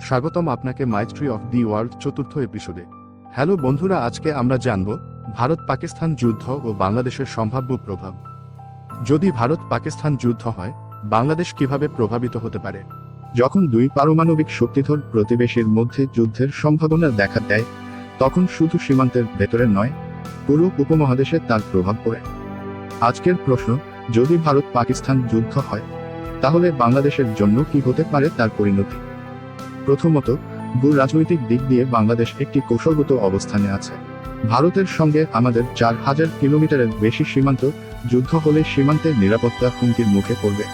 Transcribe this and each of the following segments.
স্বাগতম আপনাকে mystery of the world চতুর্থ এপিসোডে হ্যালো বন্ধুরা, আজকে আমরা জানব, ভারত পাকিস্তান যুদ্ধ ও বাংলাদেশের সম্ভাব্য প্রভাব। যদি ভারত পাকিস্তান যুদ্ধ হয়, বাংলাদেশ কীভাবে প্রভাবিত হতে পারে? যখন দুই পারমাণবিক শক্তিধর প্রতিবেশীর মধ্যে যুদ্ধের সম্ভাবনা দেখা দেয়, তখন শুধু সীমান্তের ভেতরে নয়, পুরো উপমহাদেশে তার প্রভাব পড়ে। আজকের প্রশ্ন, যদি ভারত পাকিস্তান যুদ্ধ হয়, তাহলে বাংলাদেশের জন্য কি হতে পারে তার পরিণতি? প্রথমত, ভূ রাজনৈতিক দিক দিয়ে বাংলাদেশ একটি কৌশলগত অবস্থানে আছে। ভারতের সঙ্গে আমাদের চার হাজার কিলোমিটারের বেশি সীমান্ত, যুদ্ধ হলে সীমান্তের নিরাপত্তা হুমকির মুখে পড়বে।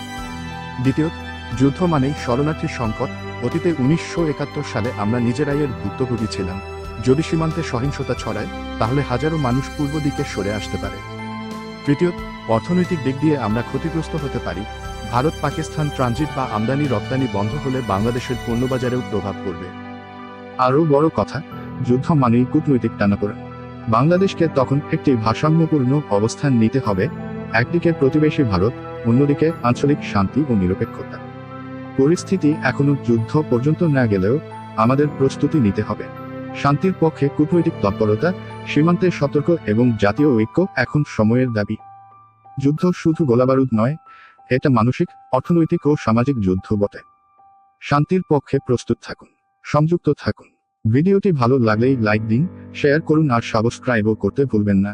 দ্বিতীয়ত, যুদ্ধ মানেই শরণার্থী সংকট। অতীতে উনিশশো একাত্তর সালে আমরা নিজেরাই এর ভুক্তভোগী ছিলাম। যদি সীমান্তে সহিংসতা ছড়ায়, তাহলে হাজারো মানুষ পূর্ব দিকে সরে আসতে পারে। তৃতীয়ত, অর্থনৈতিক দিক দিয়ে আমরা ক্ষতিগ্রস্ত হতে পারি। ভারত, পাকিস্তান, ট্রানজিট বা আমদানি, রপ্তানি বন্ধ হলে বাংলাদেশের পণ্যবাজারেও প্রভাব পড়বে। আরও বড় কথা, যুদ্ধ মানেই কূটনৈতিক টানাপোড়েন। বাংলাদেশকে তখন একটি ভারসাম্যপূর্ণ অবস্থান নিতে হবে, একদিকে প্রতিবেশী ভারত, অন্যদিকে আঞ্চলিক শান্তি ও নিরপেক্ষতা। পরিস্থিতি এখনও যুদ্ধ পর্যন্ত না গেলেও আমাদের প্রস্তুতি নিতে হবে। শান্তির পক্ষে কূটনৈতিক তৎপরতা, সীমান্তে সতর্ক এবং জাতীয় ঐক্য এখন সময়ের দাবি। যুদ্ধ শুধু গোলাবারুদ নয় এটা মানসিক, অর্থনৈতিক ও সামাজিক যুদ্ধ বটে। শান্তির পক্ষে প্রস্তুত থাকুন, সংযুক্ত থাকুন। ভিডিওটি ভালো লাগলেই লাইক দিন, শেয়ার করুন আর সাবস্ক্রাইবও করতে ভুলবেন না।